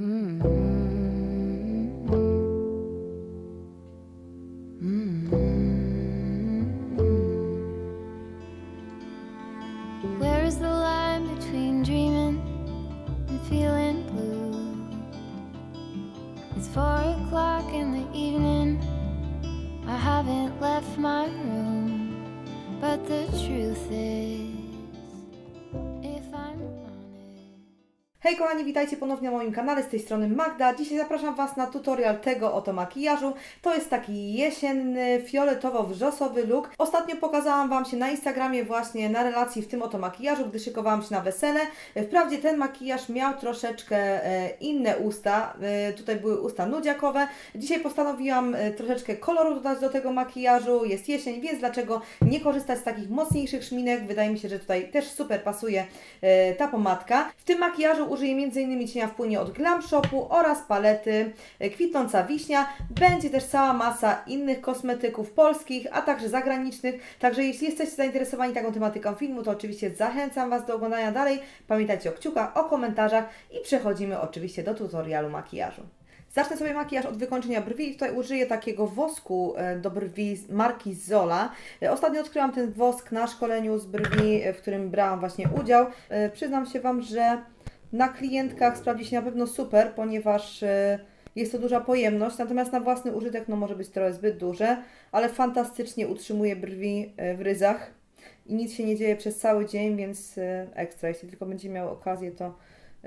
Mm. Kochani, witajcie ponownie na moim kanale, z tej strony Magda. Dzisiaj zapraszam Was na tutorial tego oto makijażu. To jest taki jesienny, fioletowo-wrzosowy look. Ostatnio pokazałam Wam się na Instagramie właśnie na relacji w tym oto makijażu, gdy szykowałam się na wesele. Wprawdzie ten makijaż miał troszeczkę e, inne usta, e, tutaj były usta nudziakowe. Dzisiaj postanowiłam e, troszeczkę koloru dodać do tego makijażu, jest jesień, więc dlaczego nie korzystać z takich mocniejszych szminek? Wydaje mi się, że tutaj też super pasuje ta pomadka. W tym makijażu użyję m.in. cienia w płynie od Glam Shopu oraz palety e, Kwitnąca Wiśnia. Będzie też cała masa innych kosmetyków polskich, a także zagranicznych. Także jeśli jesteście zainteresowani taką tematyką filmu, to oczywiście zachęcam Was do oglądania dalej. Pamiętajcie o kciukach, o komentarzach i przechodzimy oczywiście do tutorialu makijażu. Zacznę sobie makijaż od wykończenia brwi. Tutaj użyję takiego wosku e, do brwi marki Zola. E, Ostatnio odkryłam ten wosk na szkoleniu z brwi, w którym brałam właśnie udział. Przyznam się Wam, że na klientkach sprawdzi się na pewno super, ponieważ e, jest to duża pojemność, natomiast na własny użytek no, może być trochę zbyt duże, ale fantastycznie utrzymuje brwi e, w ryzach i nic się nie dzieje przez cały dzień, więc e, ekstra. Jeśli tylko będziecie miały okazję, to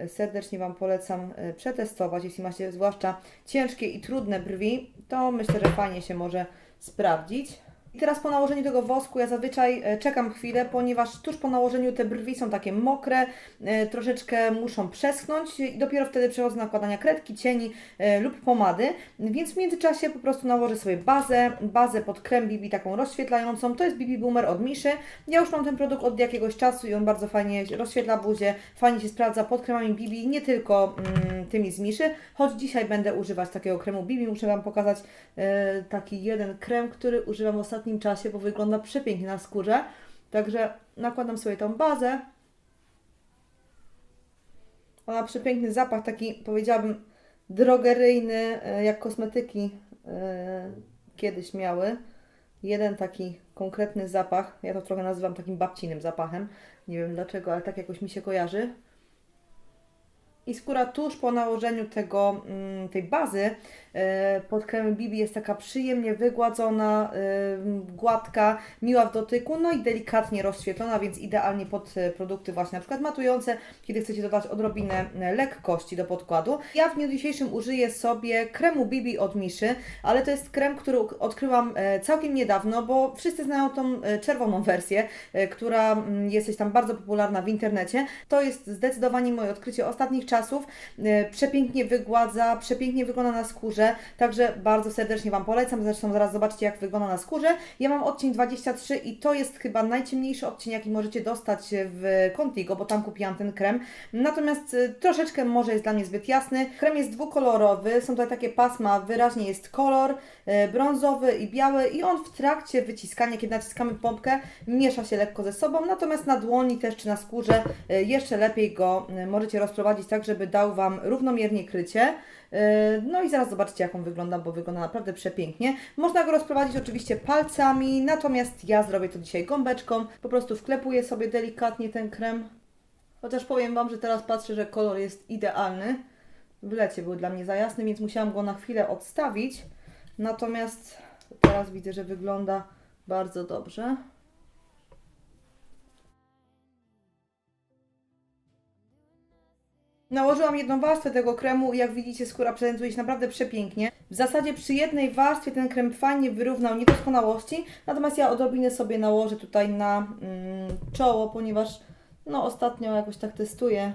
serdecznie Wam polecam przetestować. Jeśli macie zwłaszcza ciężkie i trudne brwi, to myślę, że fajnie się może sprawdzić. I teraz po nałożeniu tego wosku ja zazwyczaj e, czekam chwilę, ponieważ tuż po nałożeniu te brwi są takie mokre, e, troszeczkę muszą przeschnąć i dopiero wtedy przechodzę do nakładania kredki, cieni e, lub pomady, więc w międzyczasie po prostu nałożę sobie bazę, bazę pod krem BB taką rozświetlającą, to jest BB Boomer od Miszy. Ja już mam ten produkt od jakiegoś czasu i on bardzo fajnie rozświetla buzię, fajnie się sprawdza pod kremami BB, nie tylko mm, tymi z Miszy, choć dzisiaj będę używać takiego kremu BB, muszę Wam pokazać taki jeden krem, który używam w ostatnim czasie, bo wygląda przepięknie na skórze. Także nakładam sobie tą bazę. Ona przepiękny zapach, taki powiedziałabym drogeryjny, e, jak kosmetyki e, kiedyś miały. Jeden taki konkretny zapach, ja to trochę nazywam takim babcinym zapachem. Nie wiem dlaczego, ale tak jakoś mi się kojarzy. I skóra tuż po nałożeniu tego, mm, tej bazy pod kremem BB jest taka przyjemnie wygładzona, e, gładka, miła w dotyku, no i delikatnie rozświetlona, więc idealnie pod e, produkty właśnie na przykład matujące, kiedy chcecie dodać odrobinę e, lekkości do podkładu. Ja w dniu dzisiejszym użyję sobie kremu BB od Miszy, ale to jest krem, który odkryłam e, całkiem niedawno, bo wszyscy znają tą e, czerwoną wersję, e, która mm, jest tam bardzo popularna w internecie. To jest zdecydowanie moje odkrycie ostatnich czasów. E, Przepięknie wygładza, przepięknie wygląda na skórze, także bardzo serdecznie Wam polecam. Zresztą zaraz zobaczycie, jak wygląda na skórze. Ja mam odcień 23 i to jest chyba najciemniejszy odcień, jaki możecie dostać w Contigo, bo tam kupiłam ten krem. Natomiast e, troszeczkę może jest dla mnie zbyt jasny. Krem jest dwukolorowy, są tutaj takie pasma, wyraźnie jest kolor e, brązowy i biały i on w trakcie wyciskania, kiedy naciskamy pompkę, miesza się lekko ze sobą, natomiast na dłoni też czy na skórze e, jeszcze lepiej go możecie rozprowadzić tak, żeby dał Wam równomiernie krycie. E, No i zaraz zobaczycie, jak on wygląda, bo wygląda naprawdę przepięknie. Można go rozprowadzić oczywiście palcami, natomiast ja zrobię to dzisiaj gąbeczką. Po prostu wklepuję sobie delikatnie ten krem. Chociaż powiem Wam, że teraz patrzę, że kolor jest idealny. W lecie był dla mnie za jasny, więc musiałam go na chwilę odstawić. Natomiast teraz widzę, że wygląda bardzo dobrze. Nałożyłam jedną warstwę tego kremu i jak widzicie skóra prezentuje się naprawdę przepięknie. W zasadzie przy jednej warstwie ten krem fajnie wyrównał niedoskonałości, natomiast ja odrobinę sobie nałożę tutaj na mm, czoło, ponieważ no ostatnio jakoś tak testuję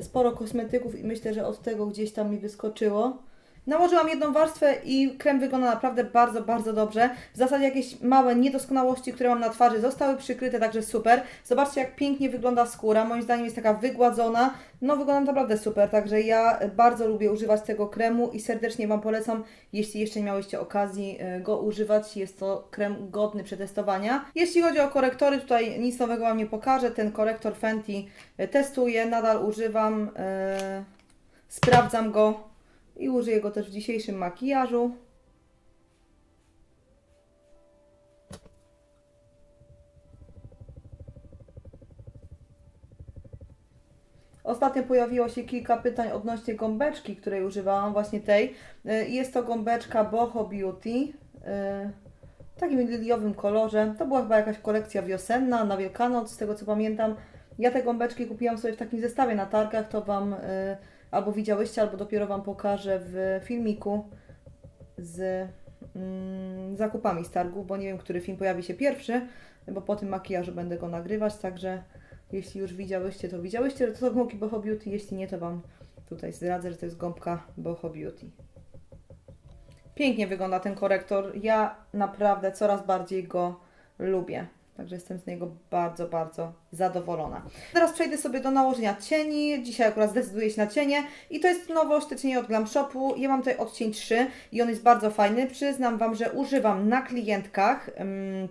sporo kosmetyków i myślę, że od tego gdzieś tam mi wyskoczyło. Nałożyłam jedną warstwę i krem wygląda naprawdę bardzo, bardzo dobrze. W zasadzie jakieś małe niedoskonałości, które mam na twarzy zostały przykryte, także super. Zobaczcie jak pięknie wygląda skóra. Moim zdaniem jest taka wygładzona. No wygląda naprawdę super, także ja bardzo lubię używać tego kremu i serdecznie Wam polecam, jeśli jeszcze nie miałyście okazji e, go używać. Jest to krem godny przetestowania. Jeśli chodzi o korektory, tutaj nic nowego Wam nie pokażę. Ten korektor Fenty e, testuję, nadal używam. e, sprawdzam go i użyję go też w dzisiejszym makijażu. Ostatnio pojawiło się kilka pytań odnośnie gąbeczki, której używałam, właśnie tej. Y, Jest to gąbeczka Boho Beauty y, w takim liliowym kolorze. To była chyba jakaś kolekcja wiosenna na Wielkanoc, z tego co pamiętam. Ja te gąbeczki kupiłam sobie w takim zestawie na targach, to Wam y, albo widziałyście, albo dopiero Wam pokażę w filmiku z mm, zakupami z targu, bo nie wiem, który film pojawi się pierwszy, bo po tym makijażu będę go nagrywać, także jeśli już widziałyście, to widziałyście, że to są gąbki Boho Beauty, jeśli nie, to Wam tutaj zdradzę, że to jest gąbka Boho Beauty. Pięknie wygląda ten korektor. Ja naprawdę coraz bardziej go lubię. Także jestem z niego bardzo, bardzo zadowolona. Teraz przejdę sobie do nałożenia cieni. Dzisiaj akurat zdecyduję się na cienie. I to jest nowość, te cienie od Glam Shopu. Ja mam tutaj odcień 3 i on jest bardzo fajny. Przyznam Wam, że używam na klientkach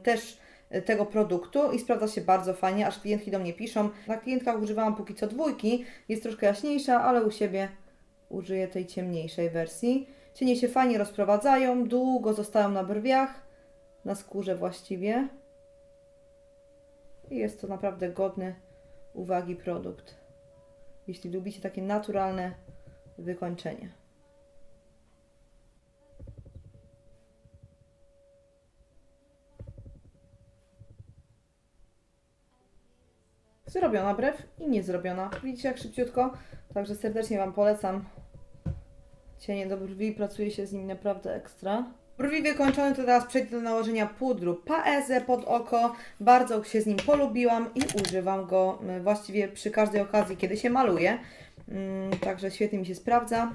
też tego produktu i sprawdza się bardzo fajnie, aż klientki do mnie piszą. Na klientkach używałam póki co dwójki, jest troszkę jaśniejsza, ale u siebie użyję tej ciemniejszej wersji. Cienie się fajnie rozprowadzają, długo zostają na brwiach, na skórze właściwie. I jest to naprawdę godny uwagi produkt. Jeśli lubicie takie naturalne wykończenie. Zrobiona brew i nie zrobiona. Widzicie jak szybciutko? Także serdecznie Wam polecam cienie do brwi. Pracuje się z nimi naprawdę ekstra. Brwi wykończone, to teraz przejdę do nałożenia pudru Paeze pod oko. Bardzo się z nim polubiłam i używam go mm, właściwie przy każdej okazji, kiedy się maluje. Mm, Także świetnie mi się sprawdza.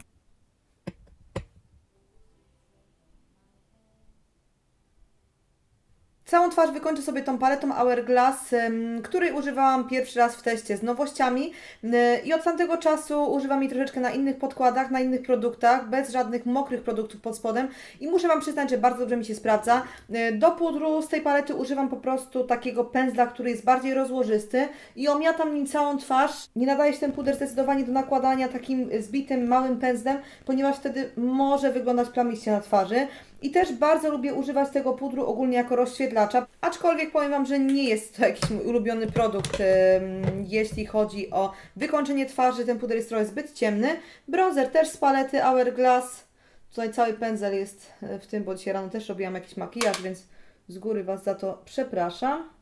Całą twarz wykończę sobie tą paletą Hourglass, której używałam pierwszy raz w teście z nowościami Yy, i od tamtego czasu używam jej troszeczkę na innych podkładach, na innych produktach, bez żadnych mokrych produktów pod spodem i muszę Wam przyznać, że bardzo dobrze mi się sprawdza. Yy, Do pudru z tej palety używam po prostu takiego pędzla, który jest bardziej rozłożysty i omiatam nim całą twarz. Nie nadaje się ten puder zdecydowanie do nakładania takim zbitym, małym pędzlem, ponieważ wtedy może wyglądać plamiście na twarzy. I też bardzo lubię używać tego pudru ogólnie jako rozświetlacza, aczkolwiek powiem Wam, że nie jest to jakiś mój ulubiony produkt, jeśli chodzi o wykończenie twarzy. Ten puder jest trochę zbyt ciemny. Bronzer też z palety Hourglass. Tutaj cały pędzel jest e, w tym, bo dzisiaj rano też robiłam jakiś makijaż, więc z góry Was za to przepraszam.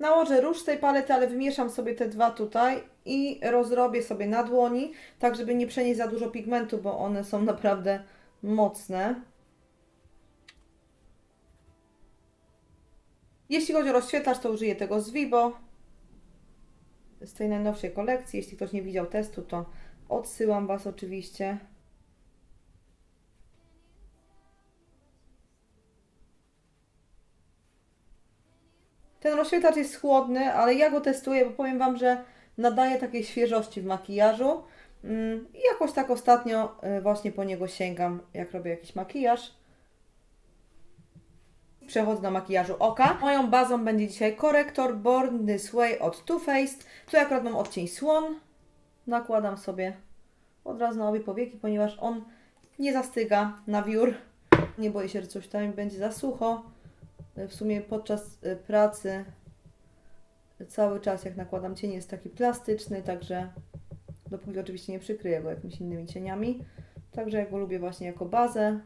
Nałożę róż z tej palety, ale wymieszam sobie te dwa tutaj i rozrobię sobie na dłoni, tak żeby nie przenieść za dużo pigmentu, bo one są naprawdę mocne. Jeśli chodzi o rozświetlacz, to użyję tego z Vibo z tej najnowszej kolekcji. Jeśli ktoś nie widział testu, to odsyłam Was oczywiście. Ten rozświetlacz jest chłodny, ale ja go testuję, bo powiem Wam, że nadaje takiej świeżości w makijażu. Mm, I jakoś tak ostatnio y, właśnie po niego sięgam, jak robię jakiś makijaż. Przechodzę do makijażu oka. Moją bazą będzie dzisiaj korektor Born This Way od Too Faced. Tu akurat mam odcień słon. Nakładam sobie od razu na obie powieki, ponieważ on nie zastyga na wiór. Nie boję się, że coś tam będzie za sucho. W sumie podczas y, pracy cały czas jak nakładam cień jest taki plastyczny, także dopóki oczywiście nie przykryję go jakimiś innymi cieniami. Także ja go lubię właśnie jako bazę.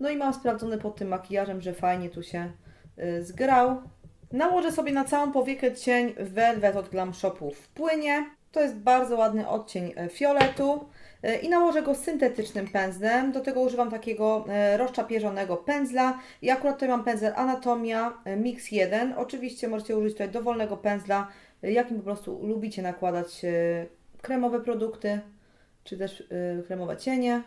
No i mam sprawdzone pod tym makijażem, że fajnie tu się y, zgrał. Nałożę sobie na całą powiekę cień Velvet od Glam Shopu w płynie. To jest bardzo ładny odcień e, fioletu. E, I nałożę go syntetycznym pędzlem. Do tego używam takiego e, rozczapieżonego pędzla. I akurat tutaj mam pędzel Anatomia Mix 1. Oczywiście możecie użyć tutaj dowolnego pędzla, jakim po prostu lubicie nakładać kremowe produkty, czy też kremowe cienie.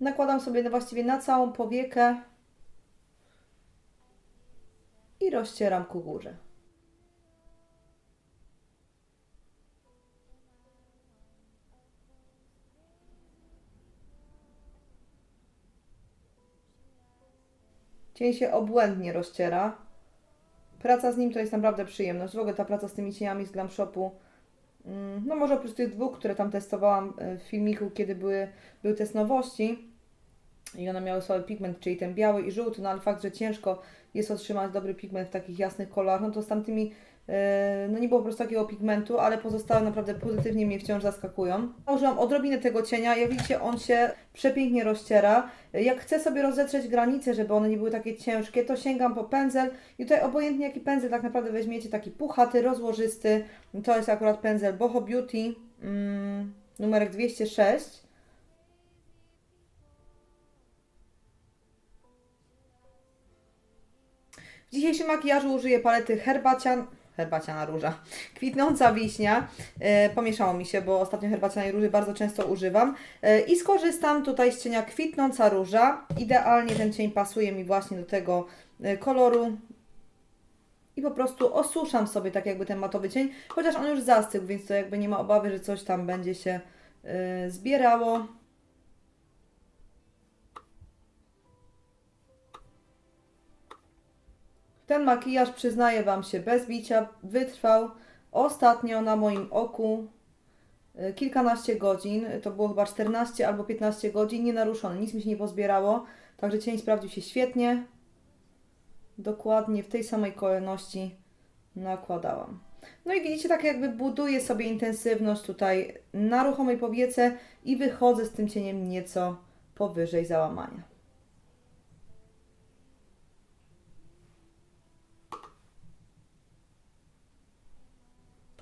Nakładam sobie właściwie na całą powiekę i rozcieram ku górze. Cień się obłędnie rozciera. praca z nim to jest naprawdę przyjemność. W ogóle ta praca z tymi cieniami z Glam Shopu, mm, no może oprócz tych dwóch, które tam testowałam e, w filmiku, kiedy były, były test nowości i one miały słaby pigment, czyli ten biały i żółty, no ale fakt, że ciężko jest otrzymać dobry pigment w takich jasnych kolorach, no to z tamtymi no nie było po prostu takiego pigmentu, ale pozostałe naprawdę pozytywnie mnie wciąż zaskakują. Użyłam odrobinę tego cienia, jak widzicie on się przepięknie rozciera. Jak chcę sobie rozetrzeć granice, żeby one nie były takie ciężkie, to sięgam po pędzel i tutaj obojętnie jaki pędzel tak naprawdę weźmiecie, taki puchaty, rozłożysty, to jest akurat pędzel Boho Beauty, mm, numerek 206. W dzisiejszym makijażu użyję palety herbacian, herbaciana róża, kwitnąca wiśnia. E, pomieszało mi się, bo ostatnio herbacianej róży bardzo często używam. E, I skorzystam tutaj z cienia kwitnąca róża. Idealnie ten cień pasuje mi właśnie do tego e, koloru. I po prostu osuszam sobie tak jakby ten matowy cień, chociaż on już zastygł, więc to jakby nie ma obawy, że coś tam będzie się e, zbierało. Ten makijaż, przyznaję Wam się, bez bicia, wytrwał ostatnio na moim oku y, kilkanaście godzin. To było chyba 14 albo 15 godzin, nienaruszony, nic mi się nie pozbierało. Także cień sprawdził się świetnie. Dokładnie w tej samej kolejności nakładałam. No i widzicie, tak jakby buduję sobie intensywność tutaj na ruchomej powiece i wychodzę z tym cieniem nieco powyżej załamania.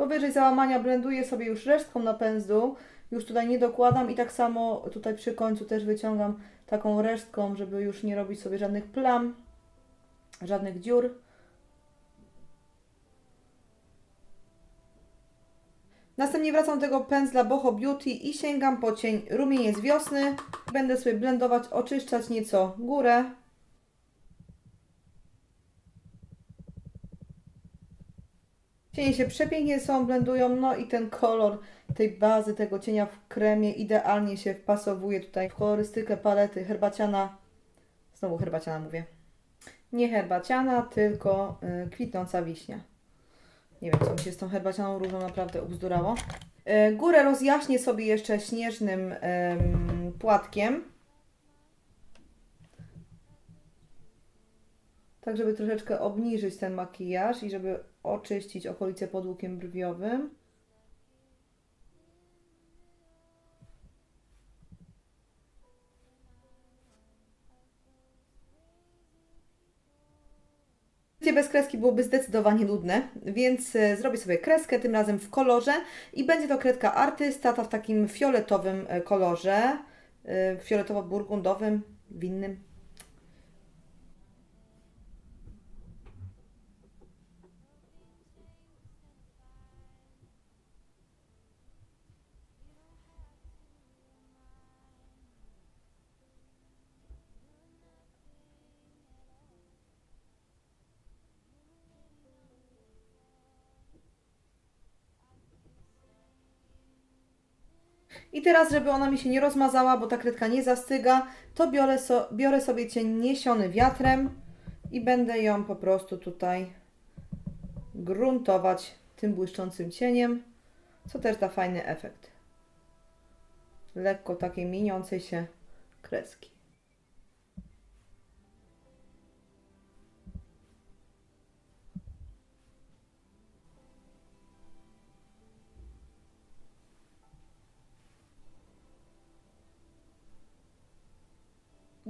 Powyżej załamania blenduję sobie już resztką napędu. Już tutaj nie dokładam i tak samo tutaj przy końcu też wyciągam taką resztką, żeby już nie robić sobie żadnych plam, żadnych dziur. Następnie wracam do tego pędzla Boho Beauty i sięgam po cień rumieniec wiosny. Będę sobie blendować, oczyszczać nieco górę. Cienie się przepięknie ze sobą blendują, no i ten kolor tej bazy, tego cienia w kremie idealnie się wpasowuje tutaj w kolorystykę palety herbaciana. Znowu herbaciana mówię. Nie herbaciana, tylko y, kwitnąca wiśnia. Nie wiem, co mi się z tą herbacianą różą naprawdę ubzdurało. Y, górę rozjaśnię sobie jeszcze śnieżnym em, płatkiem. Tak, żeby troszeczkę obniżyć ten makijaż i żeby oczyścić okolice pod łukiem brwiowym. Bez kreski byłoby zdecydowanie nudne, więc e, zrobię sobie kreskę, tym razem w kolorze i będzie to kredka artysta, ta w takim fioletowym e, kolorze, e, fioletowo-burgundowym, winnym. I teraz, żeby ona mi się nie rozmazała, bo ta kredka nie zastyga, to biorę, so, biorę sobie cień niesiony wiatrem i będę ją po prostu tutaj gruntować tym błyszczącym cieniem, co też da fajny efekt. Lekko takiej mieniącej się kreski.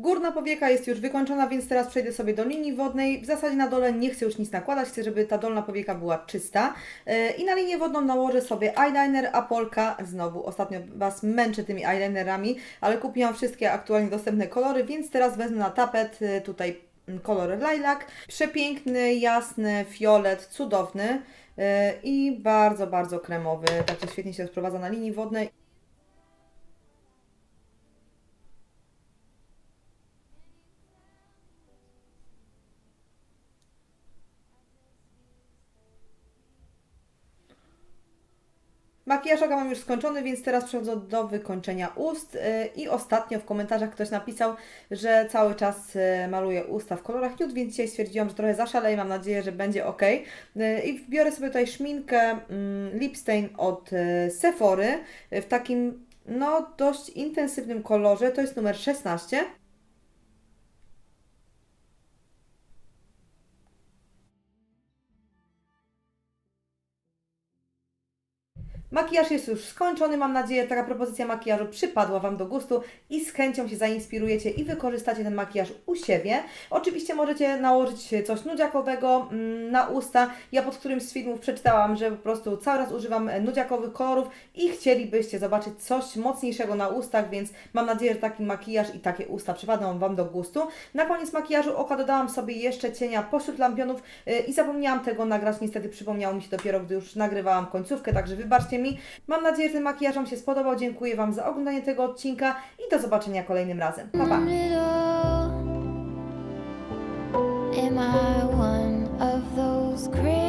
Górna powieka jest już wykończona, więc teraz przejdę sobie do linii wodnej. W zasadzie na dole nie chcę już nic nakładać, chcę, żeby ta dolna powieka była czysta. Yy, I na linię wodną nałożę sobie eyeliner Apolka. Znowu, ostatnio Was męczę tymi eyelinerami, ale kupiłam wszystkie aktualnie dostępne kolory, więc teraz wezmę na tapet yy, tutaj kolor lilac. Przepiękny, jasny, fiolet, cudowny yy, i bardzo, bardzo kremowy. Także świetnie się rozprowadza na linii wodnej. Makijaż oka mam już skończony, więc teraz przechodzę do wykończenia ust. Yy, I ostatnio w komentarzach ktoś napisał, że cały czas yy, maluję usta w kolorach nude, więc dzisiaj stwierdziłam, że trochę zaszaleję. Mam nadzieję, że będzie ok. I biorę sobie tutaj szminkę mm, Lip Stain od yy, Sephory w takim no dość intensywnym kolorze. To jest numer 16. Makijaż jest już skończony, mam nadzieję, taka propozycja makijażu przypadła Wam do gustu i z chęcią się zainspirujecie i wykorzystacie ten makijaż u siebie. Oczywiście możecie nałożyć coś nudziakowego mm, na usta. Ja pod którymś z filmów przeczytałam, że po prostu cały raz używam nudziakowych kolorów i chcielibyście zobaczyć coś mocniejszego na ustach, więc mam nadzieję, że taki makijaż i takie usta przypadną Wam do gustu. Na koniec makijażu oka dodałam sobie jeszcze cienia pośród lampionów yy, i zapomniałam tego nagrać. Niestety przypomniało mi się dopiero, gdy już nagrywałam końcówkę, także wybaczcie mi innymi. Mam nadzieję, że ten makijaż Wam się spodobał. Dziękuję Wam za oglądanie tego odcinka i do zobaczenia kolejnym razem. Pa, pa! Am I one of those crazy?